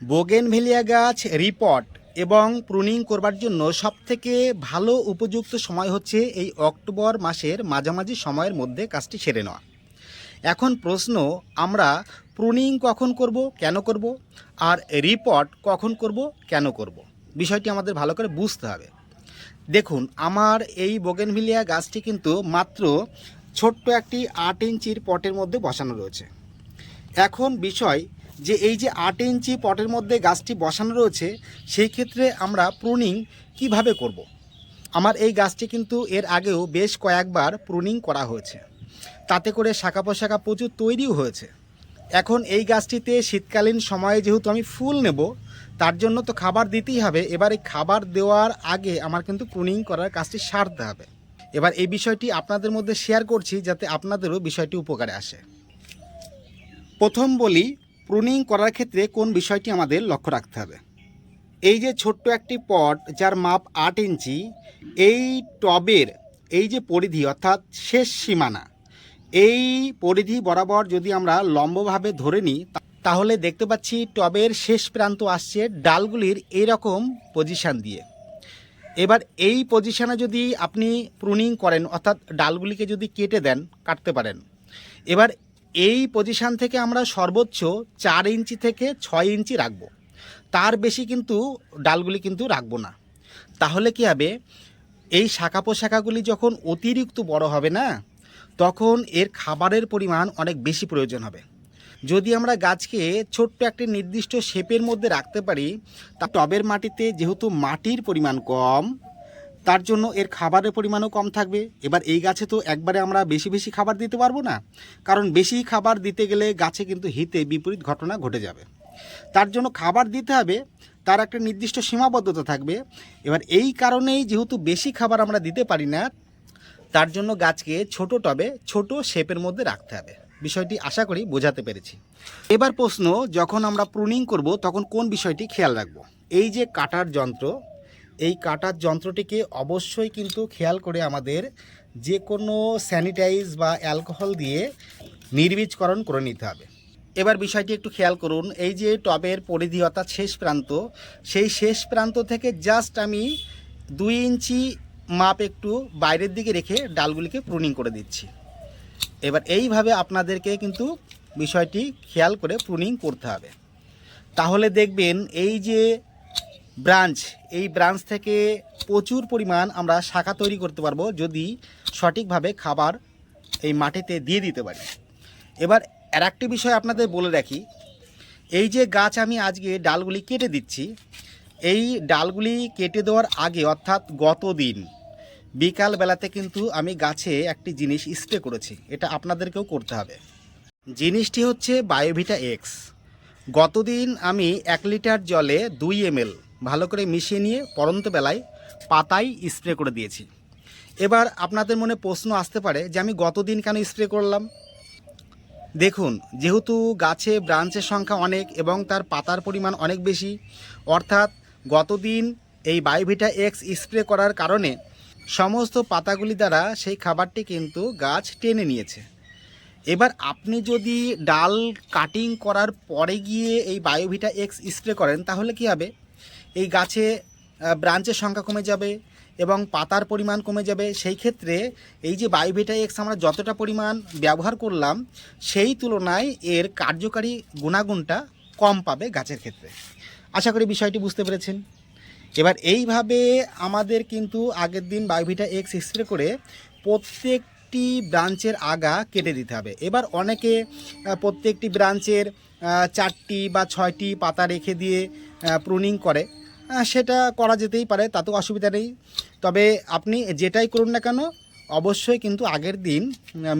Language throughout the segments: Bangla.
বোগেনভেলিয়া গাছ রিপট এবং প্রুনিং করবার জন্য সবথেকে ভালো উপযুক্ত সময় হচ্ছে এই অক্টোবর মাসের মাঝামাঝি সময়ের মধ্যে কাজটি সেরে নেওয়া। এখন প্রশ্ন, আমরা প্রুনিং কখন করব, কেন করব? আর রিপোর্ট কখন করব, কেন করব? বিষয়টি আমাদের ভালো করে বুঝতে হবে। দেখুন, আমার এই বোগেনভিলিয়া গাছটি কিন্তু মাত্র ছোট্ট একটি আট ইঞ্চির পটের মধ্যে বসানো রয়েছে। এখন বিষয় যে এই যে আট ইঞ্চি পটের মধ্যে গাছটি বসানো রয়েছে, সেই ক্ষেত্রে আমরা প্রুনিং কীভাবে করব। আমার এই গাছটি কিন্তু এর আগেও বেশ কয়েকবার প্রুনিং করা হয়েছে। তাতে করে শাখা পোশাখা প্রচুর তৈরিও হয়েছে। এখন এই গাছটিতে শীতকালীন সময়ে যেহেতু আমি ফুল নেব, তার জন্য তো খাবার দিতেই হবে। এবার এই খাবার দেওয়ার আগে আমার কিন্তু প্রুনিং করার কাজটি সারতে হবে। এবার এই বিষয়টি আপনাদের মধ্যে শেয়ার করছি যাতে আপনাদেরও বিষয়টি উপকারে আসে। প্রথম বলি প্রুনিং করার ক্ষেত্রে কোন বিষয়টি আমাদের লক্ষ্য রাখতে হবে? এই যে ছোট্ট একটি পট, যার মাপ আট ইঞ্চি, এই টবের এই যে পরিধি, অর্থাৎ শেষ সীমানা, এই পরিধি বরাবর যদি আমরা লম্বভাবে ধরে নিই তাহলে দেখতে পাচ্ছি টবের শেষ প্রান্ত আসছে ডালগুলির এইরকম পজিশান দিয়ে। এবার এই পজিশানে যদি আপনি প্রুনিং করেন, অর্থাৎ ডালগুলিকে যদি কেটে দেন, কাটতে পারেন। এবার এই পজিশান থেকে আমরা সর্বোচ্চ চার ইঞ্চি থেকে ছয় ইঞ্চি রাখব। তার বেশি কিন্তু ডালগুলি কিন্তু রাখব না। তাহলে কি হবে? এই শাখা পোশাখাগুলি যখন অতিরিক্ত বড় হবে না, তখন এর খাবারের পরিমাণ অনেক বেশি প্রয়োজন হবে। যদি আমরা গাছকে ছোট্ট একটি নির্দিষ্ট শেপের মধ্যে রাখতে পারি, তা টবের মাটিতে যেহেতু মাটির পরিমাণ কম তার জন্য এর খাবারের পরিমাণও কম থাকবে। এবার এই গাছে তো একবারে আমরা বেশি বেশি খাবার দিতে পারব না। কারণ বেশি খাবার দিতে গেলে গাছে কিন্তু হিতে বিপরীত ঘটনা ঘটে যাবে। তার জন্য খাবার দিতে হবে, তার একটা নির্দিষ্ট সীমাবদ্ধতা থাকবে। এবার এই কারণেই যেহেতু বেশি খাবার আমরা দিতে পারি না, তার জন্য গাছকে ছোট টবে, ছোট শেপের মধ্যে রাখতে হবে। বিষয়টি আশা করি বোঝাতে পেরেছি। এবার প্রশ্ন, যখন আমরা প্রুনিং করব, তখন কোন বিষয়টি খেয়াল রাখব? এই যে কাটার যন্ত্র এই কাটার যন্ত্রটিকে অবশ্যই কিন্তু খেয়াল করে আমাদের যে কোনো স্যানিটাইজ বা অ্যালকোহল দিয়ে নির্বীজকরণ করে নিতে হবে। এবার বিষয়টি একটু খেয়াল করুন, এই যে টবের পরিধি অর্থাৎ শেষ প্রান্ত, সেই শেষ প্রান্ত থেকে জাস্ট আমি দুই ইঞ্চি মাপ একটু বাইরের দিকে রেখে ডালগুলিকে প্রুনিং করে দিচ্ছি। এবার এইভাবে আপনাদেরকে কিন্তু বিষয়টি খেয়াল করে প্রুনিং করতে হবে। তাহলে দেখবেন এই যে ব্রাঞ্চ। এই ব্রাঞ্চ থেকে প্রচুর পরিমাণ আমরা শাখা তৈরি করতে পারব যদি সঠিকভাবে খাবার এই মাটিতে দিয়ে দিতে পারি। এবার আর একটি বিষয় আপনাদের বলে রাখি। এই যে গাছ আমি আজকে ডালগুলি কেটে দিচ্ছি, এই ডালগুলি কেটে দেওয়ার আগে অর্থাৎ গত দিন বিকাল বেলাতে কিন্তু আমি গাছে একটি জিনিস স্প্রে করেছি, এটা আপনাদেরকেও করতে হবে। জিনিসটি হচ্ছে বায়োভিটা এক্স। গতদিন আমি এক লিটার জলে দুই এমএল ভালো করে মিশিয়ে নিয়ে পরন্ত বেলায় পাতায় স্প্রে করে দিয়েছি। এবার আপনাদের মনে প্রশ্ন আসতে পারে যে আমি গতদিন কেন স্প্রে করলাম? দেখুন, যেহেতু গাছে ব্রাঞ্চের সংখ্যা অনেক এবং তার পাতার পরিমাণ অনেক বেশি, অর্থাৎ গতদিন এই বায়োভিটা এক্স স্প্রে করার কারণে সমস্ত পাতাগুলি দ্বারা সেই খাবারটি কিন্তু গাছ টেনে নিয়েছে। এবার আপনি যদি ডাল কাটিং করার পরে গিয়ে এই বায়োভিটা এক্স স্প্রে করেন, তাহলে কি হবে? এই গাছে ব্রাঞ্চের সংখ্যা কমে যাবে এবং পাতার পরিমাণ কমে যাবে। সেই ক্ষেত্রে এই যে বায়োভিটা এক্স আমরা যতটা পরিমাণ ব্যবহার করলাম, সেই তুলনায় এর কার্যকারী গুণাগুণটা কম পাবে গাছের ক্ষেত্রে। আশা করি বিষয়টি বুঝতে পেরেছেন। এবার এইভাবে আমাদের কিন্তু আগের দিন বায়োভিটা এক্স স্প্রে করে প্রত্যেকটি ব্রাঞ্চের আগা কেটে দিতে হবে। এবার অনেকে প্রত্যেকটি ব্রাঞ্চের চারটি বা ছয়টি পাতা রেখে দিয়ে প্রুনিং করে। সেটা করা যেতেই পারে তাতেও অসুবিধা নেই। তবে আপনি যেটাই করুন না কেন, অবশ্যই কিন্তু আগের দিন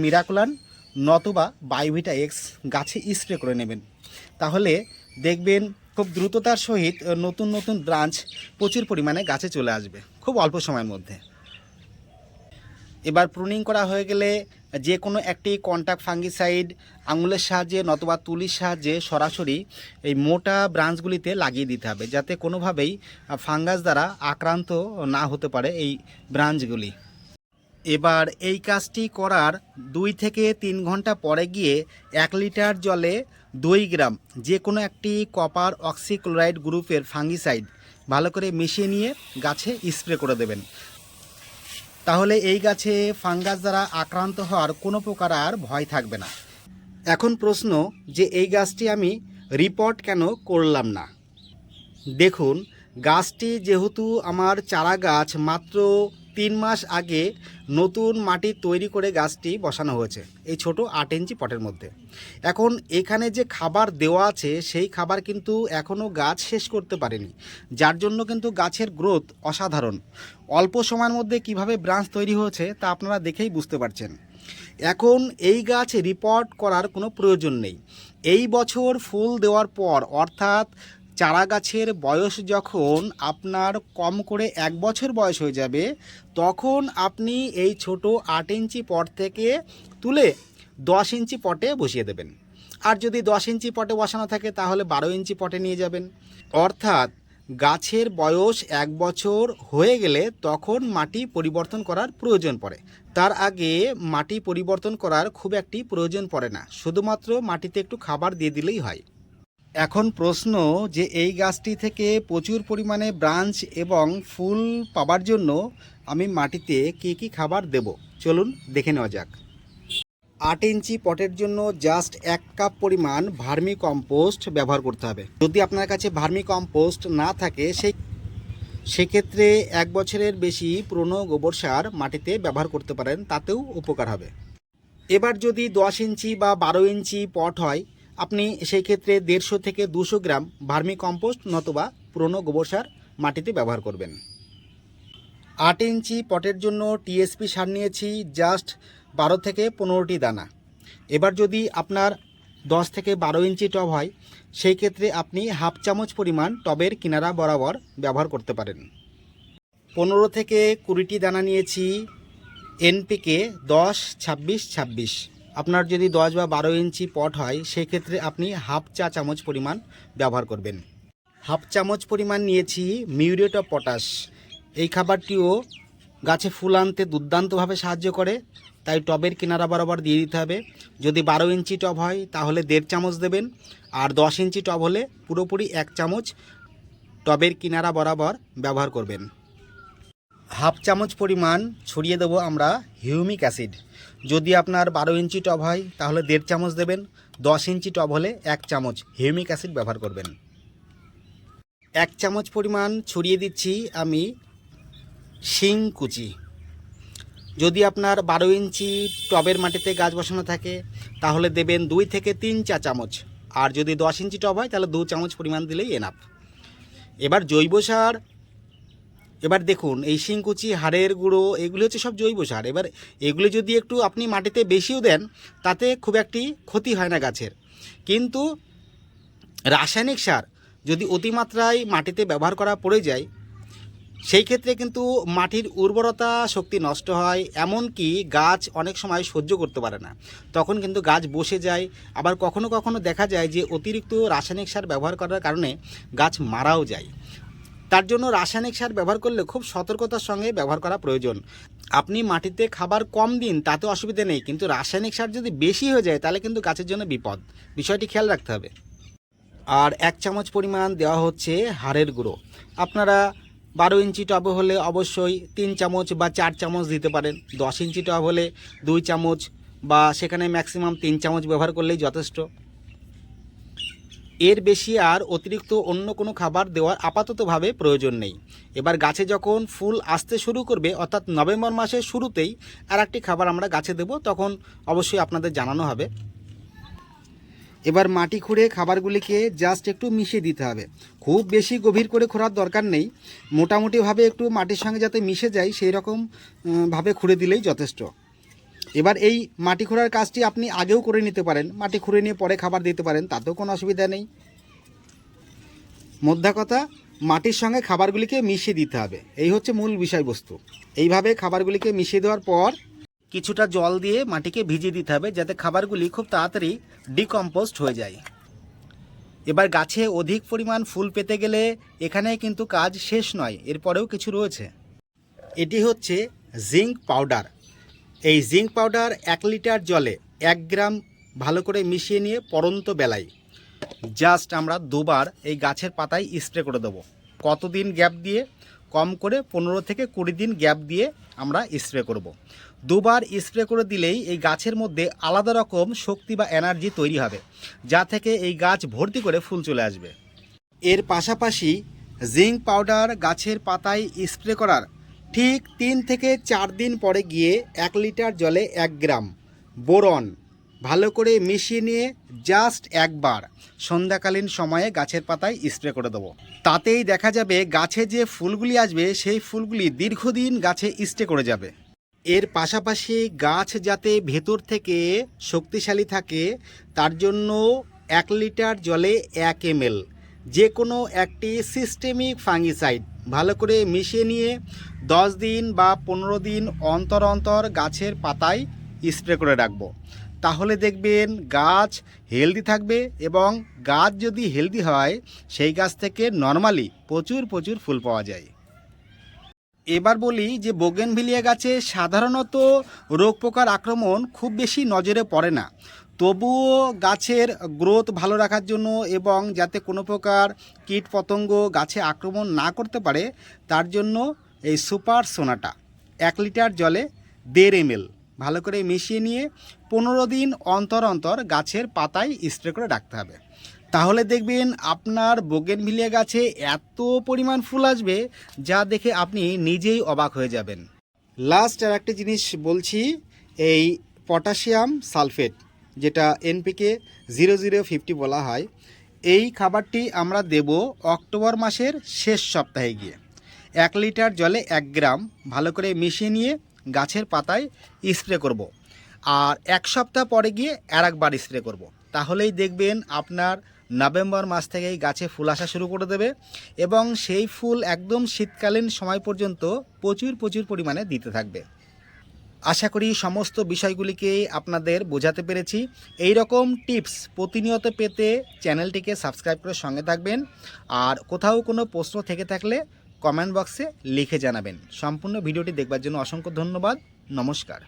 মিরাকুলান নতুবা বায়োভিটা এক্স গাছে স্প্রে করে নেবেন। তাহলে দেখবেন খুব দ্রুততার সহিত নতুন নতুন ব্রাঞ্চ প্রচুর পরিমাণে গাছে চলে আসবে, খুব অল্প সময়ের মধ্যে। এবার প্রুনিং করা হয়ে গেলে যে কোনো একটি কন্ট্যাক্ট ফাঙ্গিসাইড আঙুলের সাহায্যে নতুবা তুলির সাহায্যে সরাসরি এই মোটা ব্রাঞ্চগুলিতে লাগিয়ে দিতে হবে, যাতে কোনোভাবেই ফাঙ্গাস দ্বারা আক্রান্ত না হতে পারে এই ব্রাঞ্চগুলি এবার এই কাজটি করার দুই থেকে তিন ঘণ্টা পরে গিয়ে এক লিটার জলে দুই গ্রাম যে কোনো একটি কপার অক্সিক্লোরাইড গ্রুপের ফাঙ্গিসাইড ভালো করে মিশিয়ে নিয়ে গাছে স্প্রে করে দেবেন। তাহলে এই গাছে ফাঙ্গাস দ্বারা আক্রান্ত হওয়ার কোনো প্রকার আর ভয় থাকবে না। এখন প্রশ্ন যে এই গাছটি আমি রিপোর্ট কেন করলাম না? দেখুন, গাছটি যেহেতু আমার চারা গাছ মাত্র তিন মাস আগে নতুন মাটি তৈরি করে গাছটি বসানো হয়েছে, এই ছোট আট ইঞ্চি পটের মধ্যে। এখন এখানে যে খাবার দেওয়া আছে, সেই খাবার কিন্তু এখনও গাছ শেষ করতে পারেনি, যার জন্য কিন্তু গাছের গ্রোথ অসাধারণ। অল্প সময়ের মধ্যে কীভাবে ব্রাঞ্চ তৈরি হয়েছে, তা আপনারা দেখেই বুঝতে পারছেন। এখন এই গাছ রিপোর্ট করার কোনো প্রয়োজন নেই। এই বছর ফুল দেওয়ার পর, অর্থাৎ চারা গাছের বয়স যখন আপনার কম করে এক বছর বয়স হয়ে যাবে, তখন আপনি এই ছোট আট ইঞ্চি পট থেকে তুলে দশ ইঞ্চি পটে বসিয়ে দেবেন। আর যদি দশ ইঞ্চি পটে বসানো থাকে, তাহলে বারো ইঞ্চি পটে নিয়ে যাবেন। অর্থাৎ গাছের বয়স এক বছর হয়ে গেলে তখন মাটি পরিবর্তন করার প্রয়োজন পড়ে। তার আগে মাটি পরিবর্তন করার খুব একটি প্রয়োজন পড়ে না। শুধুমাত্র মাটিতে একটু খাবার দিয়ে দিলেই হয়। এখন প্রশ্ন যে এই গাছটি থেকে প্রচুর পরিমাণে ব্রাঞ্চ এবং ফুল পাবার জন্য আমি মাটিতে কী কী খাবার দেব? চলুন দেখে নেওয়া যাক। আট ইঞ্চি পটের জন্য জাস্ট এক কাপ পরিমাণ ভার্মি কম্পোস্ট ব্যবহার করতে হবে। যদি আপনার কাছে ভার্মি কম্পোস্ট না থাকে সেই সেক্ষেত্রে এক বছরের বেশি পুরনো গোবর সার মাটিতে ব্যবহার করতে পারেন, তাতেও উপকার হবে। এবার যদি দশ ইঞ্চি বা বারো ইঞ্চি পট হয় আপনি সেই ক্ষেত্রে দেড়শো থেকে দুশো গ্রাম ভার্মি কম্পোস্ট নতুবা পুরনো গোবর সার মাটিতে ব্যবহার করবেন। আট ইঞ্চি পটের জন্য টিএসপি সার নিয়েছি, জাস্ট বারো থেকে পনেরোটি দানা। এবার যদি আপনার দশ থেকে বারো ইঞ্চি টব হয়, সেই ক্ষেত্রে আপনি হাফ চামচ পরিমাণ টবের কিনারা বরাবর ব্যবহার করতে পারেন। পনেরো থেকে কুড়িটি দানা নিয়েছি এনপিকে দশ, ছাব্বিশ ছাব্বিশ। আপনার যদি দশ বা বারো ইঞ্চি পট হয়, সেক্ষেত্রে আপনি হাফ চা চামচ পরিমাণ ব্যবহার করবেন। হাফ চামচ পরিমাণ নিয়েছি মিউরেট অফ পটাশ। এই খাবারটিও গাছে ফুল আনতে দুর্দান্তভাবে সাহায্য করে, তাই টবের কিনারা বরাবর দিয়ে দিতে হবে। যদি বারো ইঞ্চি টব হয়, তাহলে দেড় চামচ দেবেন, আর দশ ইঞ্চি টব হলে পুরোপুরি এক চামচ টবের কিনারা বরাবর ব্যবহার করবেন। হাফ চামচ পরিমাণ ছড়িয়ে দেবো আমরা হিউমিক অ্যাসিড। যদি আপনার বারো ইঞ্চি টব হয়, তাহলে দেড় চামচ দেবেন। দশ ইঞ্চি টব হলে এক চামচ হিউমিক অ্যাসিড ব্যবহার করবেন। এক চামচ পরিমাণ ছড়িয়ে দিচ্ছি আমি শিং কুচি। যদি আপনার বারো ইঞ্চি টবের মাটিতে গাছ বসানো থাকে, তাহলে দেবেন দুই থেকে তিন চা চামচ। আর যদি দশ ইঞ্চি টব হয়, তাহলে দু চামচ পরিমাণ দিলেই এনাফ এবার জৈব সার এবার দেখুন, এই শিংকুচি, হাড়ের গুঁড়ো, এগুলি হচ্ছে সব জৈব সার। এবার এগুলি যদি একটু আপনি মাটিতে বেশিও দেন, তাতে খুব একটি ক্ষতি হয় না গাছের। কিন্তু রাসায়নিক সার যদি অতিমাত্রায় মাটিতে ব্যবহার করা পড়ে যায়, সেই ক্ষেত্রে কিন্তু মাটির উর্বরতা শক্তি নষ্ট হয়, এমনকি গাছ অনেক সময় সহ্য করতে পারে না। তখন কিন্তু গাছ বসে যায়। আবার কখনো কখনো দেখা যায় যে অতিরিক্ত রাসায়নিক সার ব্যবহার করার কারণে গাছ মারাও যায়। তার জন্য রাসায়নিক সার ব্যবহার করলে খুব সতর্কতার সঙ্গে ব্যবহার করা প্রয়োজন। আপনি মাটিতে খাবার কম দিন, তাতে অসুবিধা নেই, কিন্তু রাসায়নিক সার যদি বেশি হয়ে যায়, তাহলে কিন্তু গাছের জন্য বিপদ। বিষয়টি খেয়াল রাখতে হবে। আর এক চামচ পরিমাণ দেওয়া হচ্ছে হাড়ের গুঁড়ো। আপনারা বারো ইঞ্চি টবে হলে অবশ্যই তিন চামচ বা চার চামচ দিতে পারেন। দশ ইঞ্চি টব হলে দুই চামচ বা সেখানে ম্যাক্সিমাম তিন চামচ ব্যবহার করলেই যথেষ্ট। এর বেশি আর অতিরিক্ত অন্য কোনো খাবার দেওয়ার আপাততভাবে প্রয়োজন নেই। এবার গাছে যখন ফুল আসতে শুরু করবে, অর্থাৎ নভেম্বর মাসের শুরুতেই আর একটি খাবার আমরা গাছে দেব, তখন অবশ্যই আপনাদের জানানো হবে। এবার মাটি খুঁড়ে খাবারগুলিকে জাস্ট একটু মিশিয়ে দিতে হবে। খুব বেশি গভীর করে খোঁড়ার দরকার নেই। মোটামুটিভাবে একটু মাটির সঙ্গে যাতে মিশে যায় সেই রকম ভাবে খুঁড়ে দিলেই যথেষ্ট। এবার এই মাটি খোঁড়ার কাজটি আপনি আগেও করে নিতে পারেন। মাটি খুঁড়ে নিয়ে পরে খাবার দিতে পারেন, তাতেও কোনো অসুবিধা নেই। মধ্যা কথা, মাটির সঙ্গে খাবারগুলিকে মিশিয়ে দিতে হবে। এই হচ্ছে মূল বিষয়বস্তু। এইভাবে খাবারগুলিকে মিশিয়ে দেওয়ার পর কিছুটা জল দিয়ে মাটিকে ভিজিয়ে দিতে হবে, যাতে খাবারগুলি খুব তাড়াতাড়ি ডিকম্পোস্ট হয়ে যায়। এবার গাছে অধিক পরিমাণ ফুল পেতে গেলে এখানে কিন্তু কাজ শেষ নয়, এরপরেও কিছু রয়েছে। এটি হচ্ছে জিঙ্ক পাউডার। এই জিঙ্ক পাউডার এক লিটার জলে এক গ্রাম ভালো করে মিশিয়ে নিয়ে পরন্ত বেলায়। জাস্ট আমরা দুবার এই গাছের পাতায় স্প্রে করে দেবো। কতদিন গ্যাপ দিয়ে? কম করে পনেরো থেকে কুড়ি দিন গ্যাপ দিয়ে আমরা স্প্রে করব। দুবার স্প্রে করে দিলেই এই গাছের মধ্যে আলাদা রকম শক্তি বা এনার্জি তৈরি হবে, যা থেকে এই গাছ ভর্তি করে ফুল চলে আসবে। এর পাশাপাশি জিঙ্ক পাউডার গাছের পাতায় স্প্রে করার ঠিক তিন থেকে চার দিন পরে গিয়ে এক লিটার জলে এক গ্রাম। বোরন। ভালো করে মিশিয়ে নিয়ে জাস্ট একবার সন্ধ্যাকালীন সময়ে গাছের পাতায় স্প্রে করে দেবো। তাতেই দেখা যাবে গাছে যে ফুলগুলি আসবে, সেই ফুলগুলি দীর্ঘদিন গাছে স্টে করে যাবে। এর পাশাপাশি গাছ যাতে ভেতর থেকে শক্তিশালী থাকে, তার জন্য এক লিটার জলে এক এমএল। যে কোনো একটি সিস্টেমিক ফাঙ্গিসাইড ভালো করে মিশিয়ে নিয়ে দশ দিন বা পনেরো দিন অন্তর অন্তর গাছের পাতায় স্প্রে করে রাখব। তাহলে দেখবেন গাছ হেলদি থাকবে এবং গাছ যদি হেলদি হয়, সেই গাছ থেকে নর্মালি প্রচুর প্রচুর ফুল পাওয়া যায়। এবার বলি যে বোগেনভিলিয়া গাছে সাধারণত রোগ পোকার আক্রমণ খুব বেশি নজরে পড়ে না। তবুও গাছের গ্রোথ ভালো রাখার জন্য এবং যাতে কোনো প্রকার কীট পতঙ্গ গাছে আক্রমণ না করতে পারে, তার জন্য এই সুপার সোনাটা এক লিটার জলে দেড় এমএল। ভালো করে মিশিয়ে নিয়ে পনেরো দিন অন্তর অন্তর গাছের পাতায় স্প্রে করে রাখতে হবে। তাহলে দেখবেন আপনার বোগেনভিলিয়া গাছে এত পরিমাণ ফুল আসবে যা দেখে আপনি নিজেই অবাক হয়ে যাবেন। লাস্ট আর একটা জিনিস বলছি, এই পটাশিয়াম সালফেট, যেটা এনপিকে জিরো জিরো ফিফটি বলা হয়, এই খাবারটি আমরা দেব অক্টোবর মাসের শেষ সপ্তাহে গিয়ে। এক লিটার জলে এক গ্রাম ভালো করে মিশিয়ে নিয়ে গাছের পাতায় স্প্রে করব। আর এক সপ্তাহ পরে গিয়ে আর একবার স্প্রে করব। তাহলেই দেখবেন আপনার নভেম্বর মাস থেকেই গাছে ফুল আসা শুরু করে দেবে এবং সেই ফুল একদম শীতকালীন সময় পর্যন্ত প্রচুর প্রচুর পরিমাণে দিতে থাকবে আশা করি সমস্ত বিষয়গুলিকে আপনাদের বোঝাতে পেরেছি এই রকম টিপস প্রতিনিয়ত পেতে চ্যানেলটিকে সাবস্ক্রাইব করে সঙ্গে থাকবেন আর কোথাও কোনো প্রশ্ন থেকে থাকলে কমেন্ট বক্সে লিখে জানাবেন। সম্পূর্ণ ভিডিওটি দেখবার জন্য অসংখ্য ধন্যবাদ। নমস্কার।